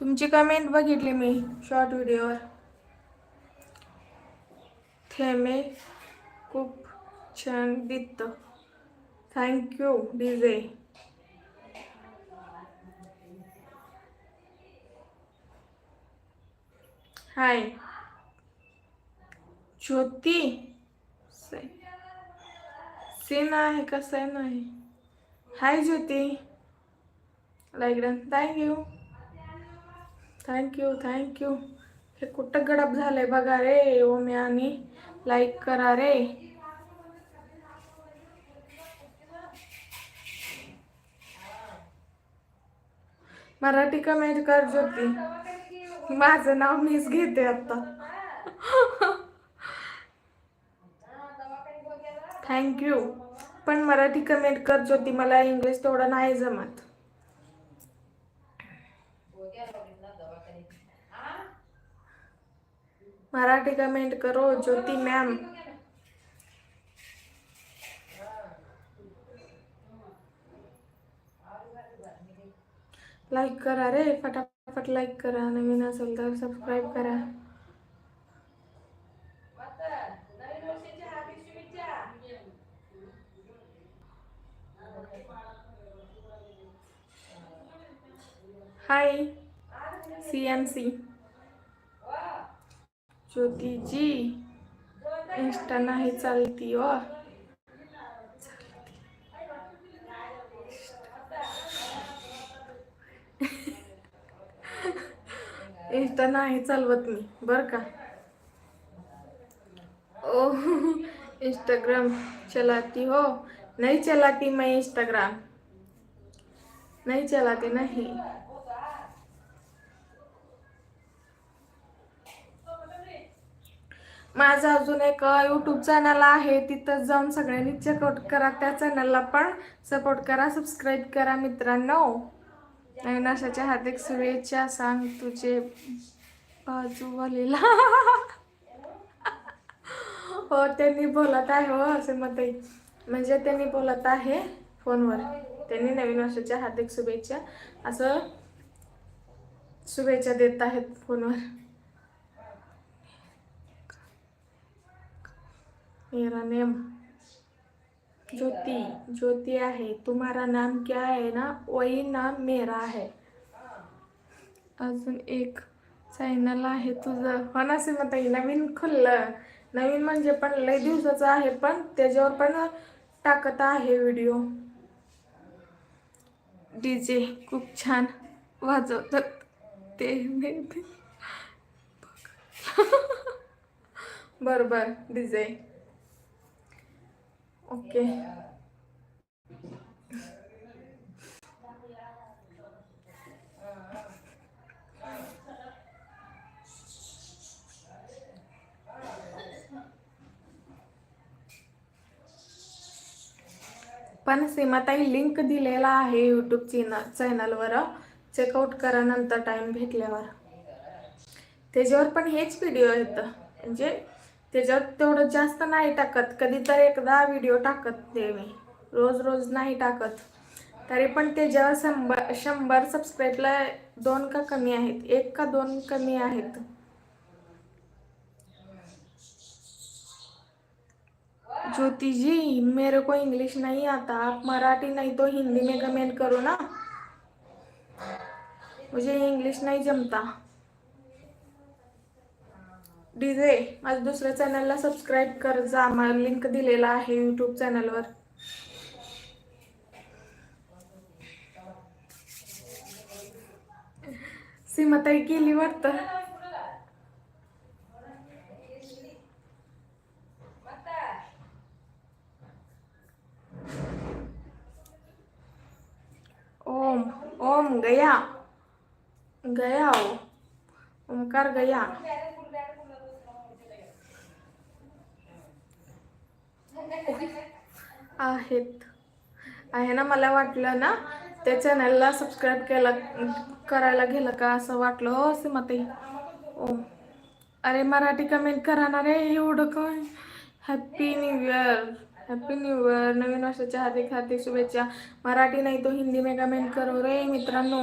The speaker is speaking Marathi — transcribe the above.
तुमची कमेंट बघितली मी शॉर्ट व्हिडिओवर थेमे खूप छान दिसतं. थँक्यू डीजे हाय ज्योती से- सेना आहे का? सेना आहे. Hi Jyoti. Like done thank you thank you thank you हे कुठं गडप झालंय बघा रे ओमे आणि लाईक करा रे. मराठी कमेंट कर ज्योती. माझं नाव मीच घेते आता. थँक्यू पण मराठी कमेंट कर ज्योती मला इंग्लिश तेवढं नाही जमत. मराठी कमेंट करो ज्योती मॅम लाईक करा रे फटाफट लाईक करा नवीन असेल तर सबस्क्राईब करा. Hi C M C ज्योतीजी Insta नाही चालती हो. इंस्टा नाही चालवत मी बर का? ओ इंस्टाग्राम चलाती हो. नहीं चलाती मैं इंस्टाग्राम नहीं चलाती नहीं माझं अजून एक यूट्यूब चॅनल आहे. तिथं जाऊन सगळ्यांनी चेकआउट करा त्या चॅनलला पण. सपोर्ट करा सबस्क्राईब करा मित्रांनो. नवीन अशाच्या हार्दिक शुभेच्छा. सांग तुझे बाजूवालीला हो त्यांनी बोलत आहे हो असे मत म्हणजे त्यांनी बोलत आहे फोनवर. त्यांनी नवीन वर्षाच्या हार्दिक शुभेच्छा. असं शुभेच्छा देत आहेत फोनवर. मेरा नेम ज्योति ज्योति आहे. तुम्हारा नाम क्या है ना? वही नाम मेरा है. अजून एक चॅनल आहे तुझं. हो ना नवीन खुललं. नवीन म्हणजे पण लय दिवसाचं आहे पण त्याच्यावर पण टाकत आहे व्हिडिओ डी जे खूप छान वाजवतात ते. बरोबर बरं बरं. D J okay. पण सीमाताई लिंक दिलेला आहे यूट्यूब चॅनल चॅनलवर चेकआउट करा नंतर टाईम भेटल्यावर. त्याच्यावर पण हेच व्हिडिओ येतं म्हणजे त्याच्यावर तेवढं जास्त नाही टाकत. कधी तर एकदा व्हिडिओ टाकत ते मी. रोज रोज नाही टाकत. तरी पण त्याच्यावर शंभर शंभर सबस्क्राईबला दोन का कमी आहेत? एक का दोन कमी आहेत? ज्योति जी मेरे को इंग्लिश नहीं आता. आप मराठी नहीं तो हिंदी में कमेंट करो ना. मुझे इंग्लिश नहीं जमता. डीजे माझ्या दुसऱ्या चॅनलला सबस्क्राईब कर जा. मला लिंक दिलेला आहे यूट्यूब चॅनलवर सीमाताई गेली वाटतं. ओम ओम गया. गया ओ. ओमकार गया. आहेत. आहे ना मला वाटलं ना त्या चॅनलला सबस्क्राईब केला करायला गेलं का असं वाटलं. हो सीमाताई. ओ. अरे मराठी कमेंट करा ना रे एवढं काय? Happy new year happy new year नवीन वर्षाच्या हार्दिक हार्दिक शुभेच्छा. मराठी नाही तो हिंदी में कमेंट करो रे मित्रांनो.